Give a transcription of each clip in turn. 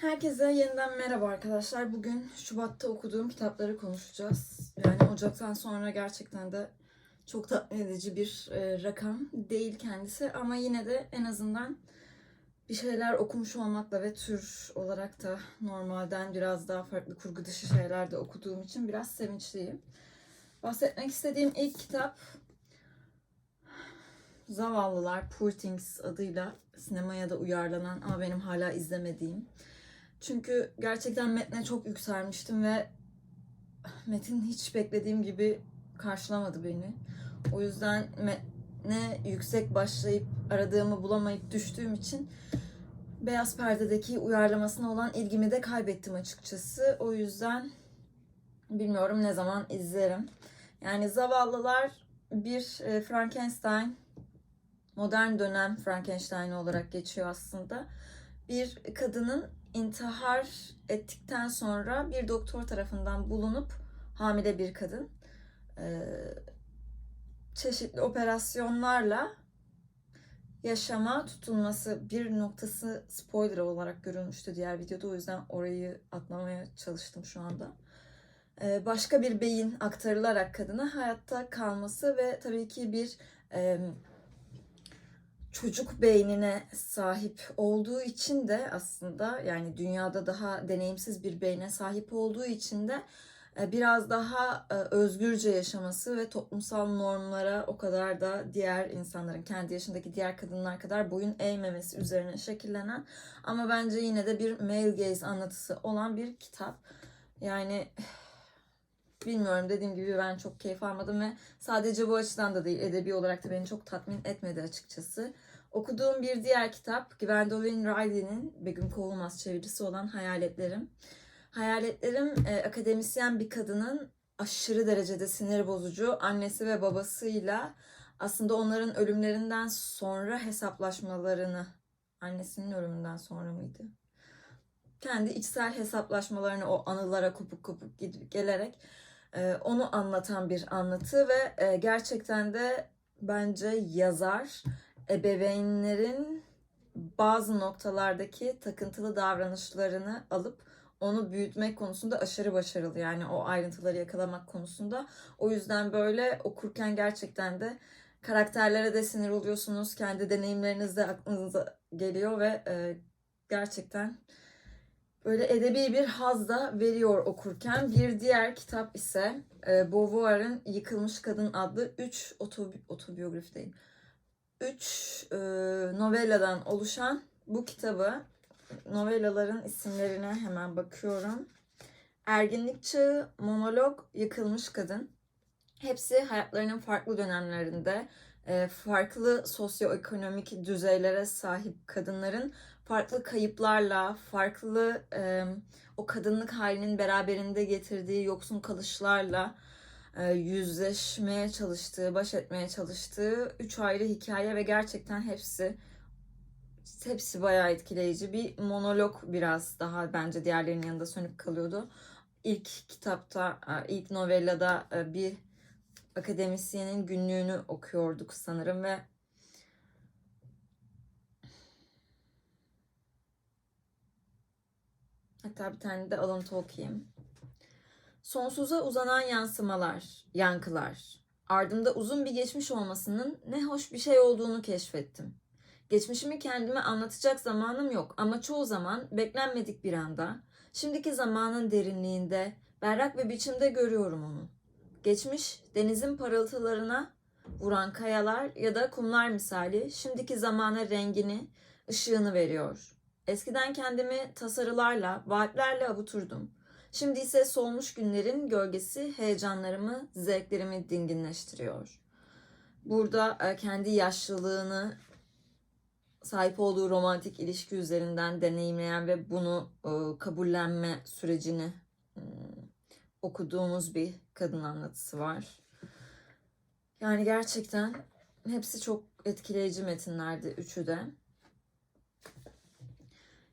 Herkese yeniden merhaba arkadaşlar. Bugün Şubat'ta okuduğum kitapları konuşacağız. Yani Ocak'tan sonra gerçekten de çok tatmin edici bir e, rakam değil kendisi ama yine de en azından bir şeyler okumuş olmakla ve tür olarak da normalden biraz daha farklı kurgu dışı şeyler de okuduğum için biraz sevinçliyim. Bahsetmek istediğim ilk kitap Zavallılar Poor Things adıyla sinemaya da uyarlanan ama benim hala izlemediğim çünkü gerçekten metne çok yükselmiştim ve metin hiç beklediğim gibi karşılamadı beni. O yüzden metne yüksek başlayıp aradığımı bulamayıp düştüğüm için Beyaz Perde'deki uyarlamasına olan ilgimi de kaybettim açıkçası. O yüzden bilmiyorum ne zaman izlerim. Yani Zavallılar bir e, Frankenstein, modern dönem Frankenstein olarak geçiyor aslında. Bir kadının intihar ettikten sonra bir doktor tarafından bulunup hamile bir kadın e, çeşitli operasyonlarla yaşama tutulması bir noktası spoiler olarak görülmüştü diğer videoda o yüzden orayı atlamaya çalıştım şu anda. E, başka bir beyin aktarılarak kadına hayatta kalması ve tabii ki bir e, çocuk beynine sahip olduğu için de aslında yani dünyada daha deneyimsiz bir beyne sahip olduğu için de e, biraz daha e, özgürce yaşaması ve toplumsal normlara o kadar da diğer insanların kendi yaşındaki diğer kadınlar kadar boyun eğmemesi üzerine şekillenen ama bence yine de bir male gaze anlatısı olan bir kitap. Yani bilmiyorum dediğim gibi ben çok keyif almadım ve sadece bu açıdan da değil edebi olarak da beni çok tatmin etmedi açıkçası. Okuduğum bir diğer kitap Gwendolyn Riley'nin Begüm Kovulmaz çevirisi olan Hayaletlerim. Hayaletlerim e, akademisyen bir kadının aşırı derecede sinir bozucu annesi ve babasıyla aslında onların ölümlerinden sonra hesaplaşmalarını annesinin ölümünden sonra mıydı? Kendi içsel hesaplaşmalarını o anılara kopuk kopuk gidip gelerek e, onu anlatan bir anlatı ve e, gerçekten de bence yazar ebeveynlerin bazı noktalardaki takıntılı davranışlarını alıp onu büyütmek konusunda aşırı başarılı. Yani o ayrıntıları yakalamak konusunda. O yüzden böyle okurken gerçekten de karakterlere de sinir oluyorsunuz. Kendi deneyimleriniz de aklınıza geliyor ve e, gerçekten böyle edebi bir haz da veriyor okurken. Bir diğer kitap ise e, Beauvoir'ın Yıkılmış Kadın adlı 3 otobi otobiyografi değil. 3 e, novelladan oluşan bu kitabı novellaların isimlerine hemen bakıyorum. Erginlik Çağı, Monolog, Yıkılmış Kadın. Hepsi hayatlarının farklı dönemlerinde e, farklı sosyoekonomik düzeylere sahip kadınların farklı kayıplarla, farklı e, o kadınlık halinin beraberinde getirdiği yoksun kalışlarla e, yüzleşmeye çalıştığı, baş etmeye çalıştığı üç ayrı hikaye ve gerçekten hepsi hepsi bayağı etkileyici. Bir monolog biraz daha bence diğerlerinin yanında sönük kalıyordu. İlk kitapta, ilk novellada bir akademisyenin günlüğünü okuyorduk sanırım ve hatta bir tane de alıntı okuyayım. Sonsuza uzanan yansımalar, yankılar. Ardında uzun bir geçmiş olmasının ne hoş bir şey olduğunu keşfettim. Geçmişimi kendime anlatacak zamanım yok ama çoğu zaman beklenmedik bir anda, şimdiki zamanın derinliğinde, berrak bir biçimde görüyorum onu. Geçmiş, denizin parıltılarına vuran kayalar ya da kumlar misali şimdiki zamana rengini, ışığını veriyor. Eskiden kendimi tasarılarla, vaatlerle avuturdum. Şimdi ise solmuş günlerin gölgesi heyecanlarımı, zevklerimi dinginleştiriyor. Burada e, kendi yaşlılığını sahip olduğu romantik ilişki üzerinden deneyimleyen ve bunu e, kabullenme sürecini e, okuduğumuz bir kadın anlatısı var. Yani gerçekten hepsi çok etkileyici metinlerdi üçü de.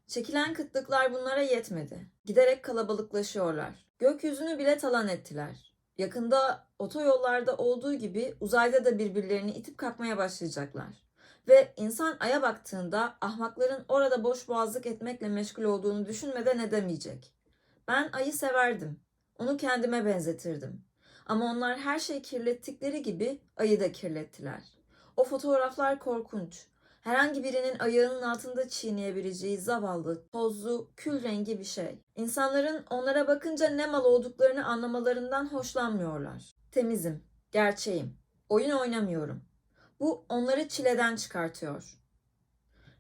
Çekilen kıtlıklar bunlara yetmedi. Giderek kalabalıklaşıyorlar. Gökyüzünü bile talan ettiler. Yakında otoyollarda olduğu gibi uzayda da birbirlerini itip kalkmaya başlayacaklar. Ve insan aya baktığında ahmakların orada boş boğazlık etmekle meşgul olduğunu düşünmeden edemeyecek. Ben ayı severdim. Onu kendime benzetirdim. Ama onlar her şeyi kirlettikleri gibi ayı da kirlettiler. O fotoğraflar korkunç. Herhangi birinin ayağının altında çiğneyebileceği zavallı, tozlu, kül rengi bir şey. İnsanların onlara bakınca ne mal olduklarını anlamalarından hoşlanmıyorlar. Temizim, gerçeğim, oyun oynamıyorum. Bu onları çileden çıkartıyor.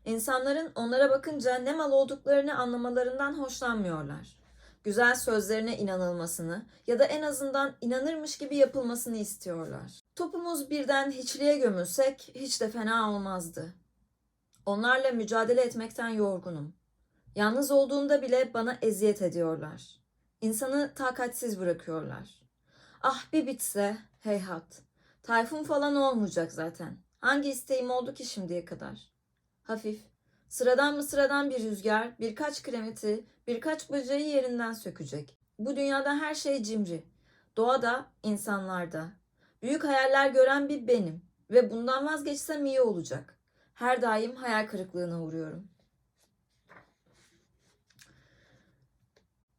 İnsanların onlara bakınca ne mal olduklarını anlamalarından hoşlanmıyorlar. Güzel sözlerine inanılmasını ya da en azından inanırmış gibi yapılmasını istiyorlar. Topumuz birden hiçliğe gömülsek hiç de fena olmazdı. Onlarla mücadele etmekten yorgunum. Yalnız olduğumda bile bana eziyet ediyorlar. İnsanı takatsiz bırakıyorlar. Ah bir bitse, heyhat. Tayfun falan olmayacak zaten. Hangi isteğim oldu ki şimdiye kadar? Hafif, sıradan mı sıradan bir rüzgar, birkaç kremeti, birkaç böceği yerinden sökecek. Bu dünyada her şey cimri. Doğada, insanlarda. Büyük hayaller gören bir benim ve bundan vazgeçsem iyi olacak. Her daim hayal kırıklığına uğruyorum.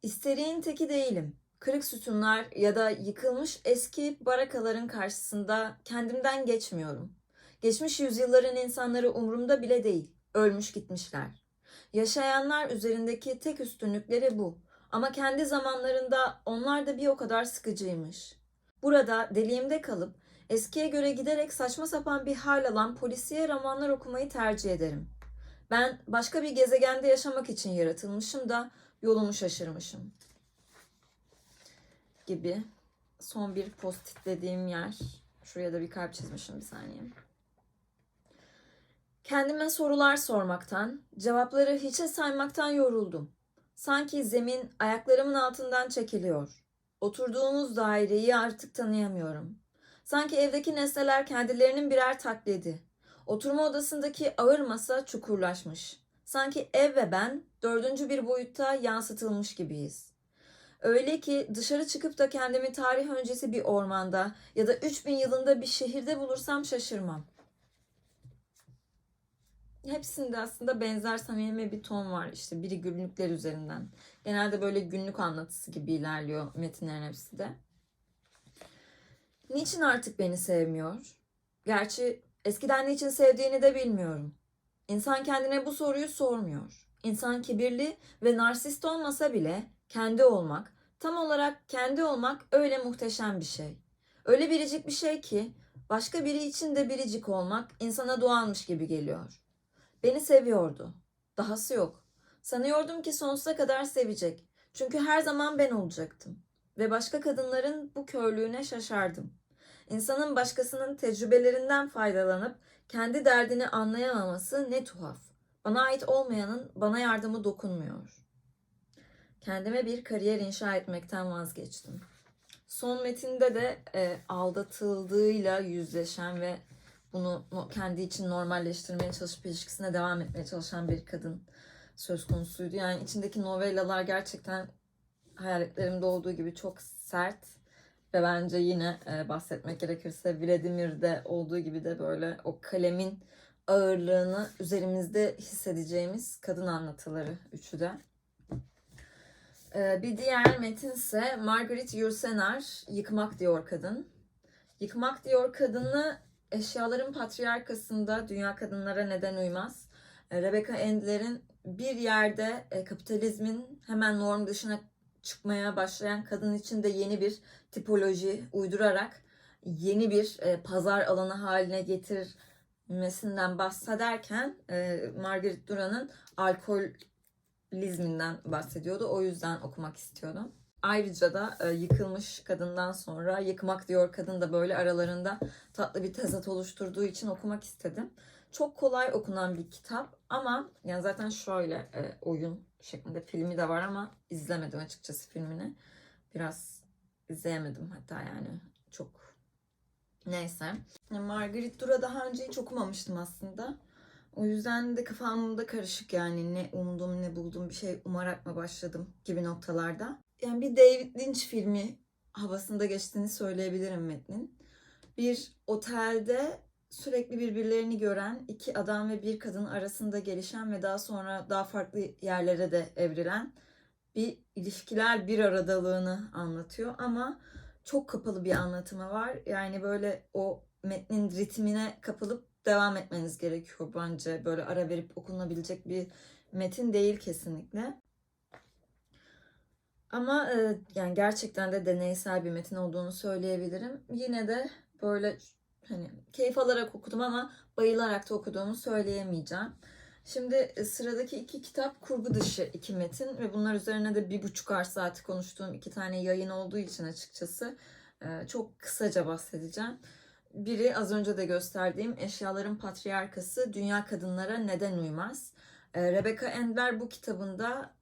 İsteriğin teki değilim. Kırık sütunlar ya da yıkılmış eski barakaların karşısında kendimden geçmiyorum. Geçmiş yüzyılların insanları umurumda bile değil. Ölmüş gitmişler. Yaşayanlar üzerindeki tek üstünlükleri bu. Ama kendi zamanlarında onlar da bir o kadar sıkıcıymış. Burada deliğimde kalıp eskiye göre giderek saçma sapan bir hal alan polisiye romanlar okumayı tercih ederim. Ben başka bir gezegende yaşamak için yaratılmışım da yolumu şaşırmışım. Gibi. Son bir post dediğim yer. Şuraya da bir kalp çizmişim bir saniye. Kendime sorular sormaktan, cevapları hiçe saymaktan yoruldum. Sanki zemin ayaklarımın altından çekiliyor. Oturduğumuz daireyi artık tanıyamıyorum. Sanki evdeki nesneler kendilerinin birer taklidi. Oturma odasındaki ağır masa çukurlaşmış. Sanki ev ve ben dördüncü bir boyutta yansıtılmış gibiyiz. Öyle ki dışarı çıkıp da kendimi tarih öncesi bir ormanda ya da 3000 yılında bir şehirde bulursam şaşırmam. Hepsinde aslında benzer samimi bir ton var. İşte biri günlükler üzerinden. Genelde böyle günlük anlatısı gibi ilerliyor metinlerin hepsi de. Niçin artık beni sevmiyor? Gerçi eskiden niçin sevdiğini de bilmiyorum. İnsan kendine bu soruyu sormuyor. İnsan kibirli ve narsist olmasa bile kendi olmak, tam olarak kendi olmak öyle muhteşem bir şey. Öyle biricik bir şey ki başka biri için de biricik olmak insana doğalmış gibi geliyor. Beni seviyordu. Dahası yok. Sanıyordum ki sonsuza kadar sevecek. Çünkü her zaman ben olacaktım. Ve başka kadınların bu körlüğüne şaşardım. İnsanın başkasının tecrübelerinden faydalanıp kendi derdini anlayamaması ne tuhaf. Bana ait olmayanın bana yardımı dokunmuyor. Kendime bir kariyer inşa etmekten vazgeçtim. Son metinde de e, aldatıldığıyla yüzleşen ve bunu kendi için normalleştirmeye çalışıp ilişkisine devam etmeye çalışan bir kadın söz konusuydu. Yani içindeki novellalar gerçekten hayaletlerimde olduğu gibi çok sert ve bence yine e, bahsetmek gerekirse Vladimir'de olduğu gibi de böyle o kalemin ağırlığını üzerimizde hissedeceğimiz kadın anlatıları üçü de. E, bir diğer metinse Margaret Yourcenar Yıkmak diyor kadın. Yıkmak diyor kadını eşyaların patriarkasında dünya kadınlara neden uymaz. E, Rebecca Endler'in bir yerde e, kapitalizmin hemen norm dışına çıkmaya başlayan kadın için de yeni bir tipoloji uydurarak yeni bir e, pazar alanı haline getirmesinden bahsederken e, Margaret Duran'ın alkolizminden bahsediyordu. O yüzden okumak istiyordum. Ayrıca da e, yıkılmış kadından sonra yıkmak diyor kadın da böyle aralarında tatlı bir tezat oluşturduğu için okumak istedim. Çok kolay okunan bir kitap ama yani zaten şöyle e, oyun şeklinde filmi de var ama izlemedim açıkçası filmini. Biraz izleyemedim hatta yani çok neyse. Margaret Dura daha önce hiç okumamıştım aslında. O yüzden de kafamda karışık yani ne umdum ne buldum bir şey umarak mı başladım gibi noktalarda. Yani bir David Lynch filmi havasında geçtiğini söyleyebilirim metnin. Bir otelde sürekli birbirlerini gören iki adam ve bir kadın arasında gelişen ve daha sonra daha farklı yerlere de evrilen bir ilişkiler bir aradalığını anlatıyor ama çok kapalı bir anlatımı var. Yani böyle o metnin ritmine kapılıp devam etmeniz gerekiyor bence. Böyle ara verip okunabilecek bir metin değil kesinlikle. Ama e, yani gerçekten de deneysel bir metin olduğunu söyleyebilirim. Yine de böyle hani keyif alarak okudum ama bayılarak da okuduğumu söyleyemeyeceğim. Şimdi e, sıradaki iki kitap kurgu dışı iki metin ve bunlar üzerine de bir buçuk ar saati konuştuğum iki tane yayın olduğu için açıkçası e, çok kısaca bahsedeceğim. Biri az önce de gösterdiğim Eşyaların Patriarkası Dünya Kadınlara Neden Uymaz. E, Rebecca Endler bu kitabında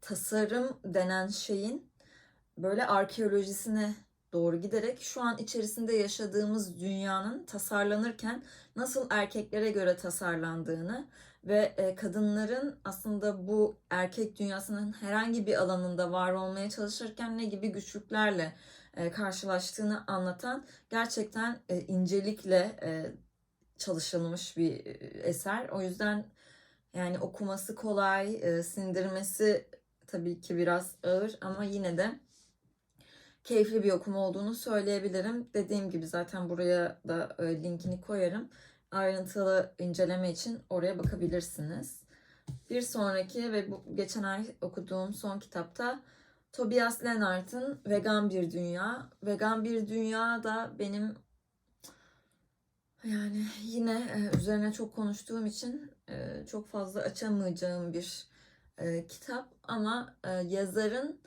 tasarım denen şeyin böyle arkeolojisine doğru giderek şu an içerisinde yaşadığımız dünyanın tasarlanırken nasıl erkeklere göre tasarlandığını ve e, kadınların aslında bu erkek dünyasının herhangi bir alanında var olmaya çalışırken ne gibi güçlüklerle e, karşılaştığını anlatan gerçekten e, incelikle çalışılmış bir eser. O yüzden yani okuması kolay, sindirmesi tabii ki biraz ağır ama yine de keyifli bir okuma olduğunu söyleyebilirim. Dediğim gibi zaten buraya da linkini koyarım. Ayrıntılı inceleme için oraya bakabilirsiniz. Bir sonraki ve bu geçen ay okuduğum son kitapta Tobias Lennart'ın Vegan Bir Dünya. Vegan Bir Dünya da benim yani yine e, üzerine çok konuştuğum için e, çok fazla açamayacağım bir e, kitap ama yazarın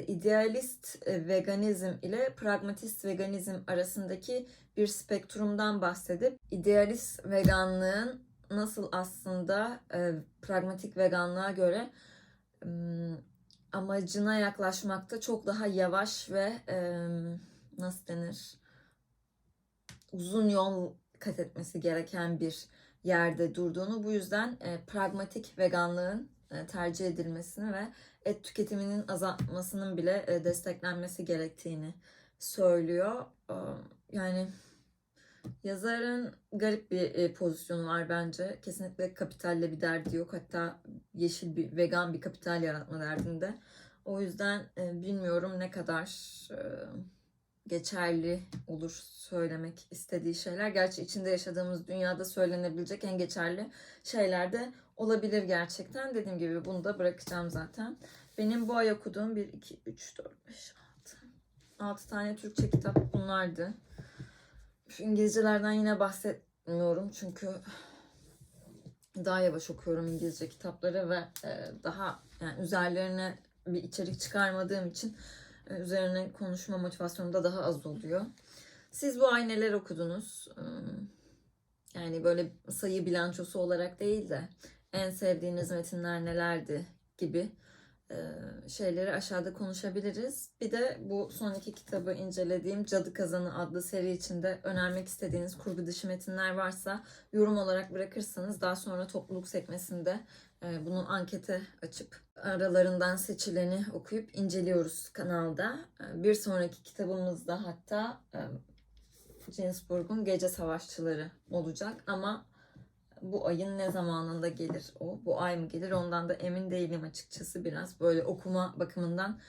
idealist e, veganizm ile pragmatist veganizm arasındaki bir spektrumdan bahsedip idealist veganlığın nasıl aslında e, pragmatik veganlığa göre amacına yaklaşmakta çok daha yavaş ve e, nasıl denir uzun yol kat etmesi gereken bir yerde durduğunu bu yüzden e, pragmatik veganlığın e, tercih edilmesini ve et tüketiminin azaltmasının bile e, desteklenmesi gerektiğini söylüyor. E, Yani yazarın garip bir e, pozisyonu var bence. Kesinlikle kapitalle bir derdi yok. Hatta yeşil bir vegan bir kapital yaratma derdinde. O yüzden e, bilmiyorum ne kadar e, geçerli olur söylemek istediği şeyler. Gerçi içinde yaşadığımız dünyada söylenebilecek en geçerli şeyler de olabilir gerçekten. Dediğim gibi bunu da bırakacağım zaten. Benim bu ay okuduğum 1, 2, 3, 4, 5, 6. 6 tane Türkçe kitap bunlardı. Şu İngilizcelerden yine bahsetmiyorum çünkü daha yavaş okuyorum İngilizce kitapları ve e, daha yani üzerlerine bir içerik çıkarmadığım için e, üzerine konuşma motivasyonum da daha az oluyor. Siz bu ay neler okudunuz? Yani böyle sayı bilançosu olarak değil de en sevdiğiniz metinler nelerdi gibi e, şeyleri aşağıda konuşabiliriz. Bir de bu son iki kitabı incelediğim Cadı Kazanı adlı seri içinde önermek istediğiniz kurgu dışı metinler varsa yorum olarak bırakırsanız daha sonra topluluk sekmesinde e, bunu ankete açıp aralarından seçileni okuyup inceliyoruz kanalda. E, Bir sonraki kitabımızda hatta Ginsburg'un Gece Savaşçıları olacak ama bu ayın ne zamanında gelir o? Bu ay mı gelir? Ondan da emin değilim açıkçası biraz. Böyle okuma bakımından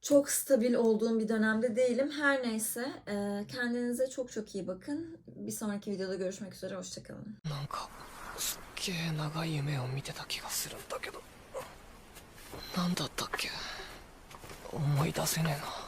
çok stabil olduğum bir dönemde değilim. Her neyse e, kendinize çok çok iyi bakın. Bir sonraki videoda görüşmek üzere. Hoşçakalın. なんかすっげえ長い夢を見てた気がするんだけどなんだったっけ思い出せねえな